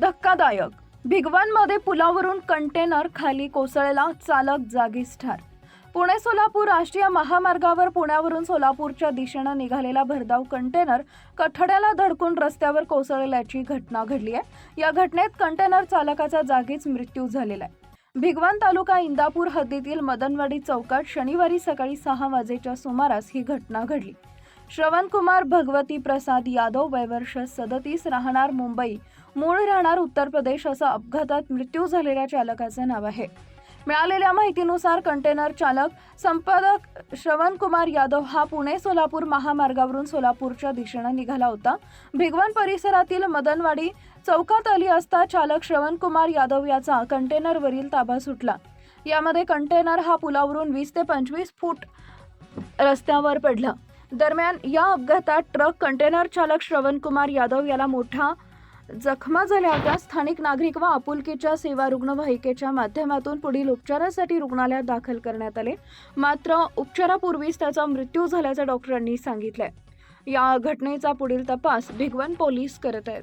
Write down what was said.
धक्कादायक. भिगवणमध्ये पुलावरून कंटेनर खाली कोसळला चालक जागीच ठार पुणे सोलापूर राष्ट्रीय महामार्गावर पुण्यावरून सोलापूरच्या दिशेनं निघालेला भरधाव कंटेनर कठड्याला धडकून रस्त्यावर कोसळल्याची घटना घडली आहे. या घटनेत कंटेनर चालकाचा जागीच मृत्यू झालेला आहे. भिगवण तालुका इंदापूर हद्दीतील मदनवाडी चौकात शनिवारी सकाळी सहा वाजेच्या सुमारास ही घटना घडली. श्रवणकुमार भगवती प्रसाद यादव वयवर्ष सदतीस राहणार मुंबई. मूळ राहणार उत्तर प्रदेश असं अपघातात मृत्यू झालेल्या चालकाचं नाव आहे. मिळालेल्या माहितीनुसार कंटेनर चालक संपादक श्रवणकुमार यादव हा पुणे सोलापूर महामार्गावरून सोलापूरच्या दिशेनं निघाला होता. भिगवण परिसरातील मदनवाडी चौकात आली असता चालक श्रवणकुमार यादव याचा कंटेनरवरील ताबा सुटला. यामध्ये कंटेनर हा पुलावरून वीस ते पंचवीस फूट रस्त्यावर पडला. दरम्यान या अपघातात ट्रक कंटेनर चालक श्रवणकुमार यादव याला मोठा जखमा झाल्या होत्या. स्थानिक नागरिक व आपुलकीच्या सेवा रुग्णवाहिकेच्या माध्यमातून पुढील उपचारासाठी रुग्णालयात दाखल करण्यात आले. मात्र उपचारापूर्वीच त्याचा मृत्यू झाल्याचं डॉक्टरांनी सांगितलंय. या घटनेचा पुढील तपास भिगवण पोलीस करत आहेत.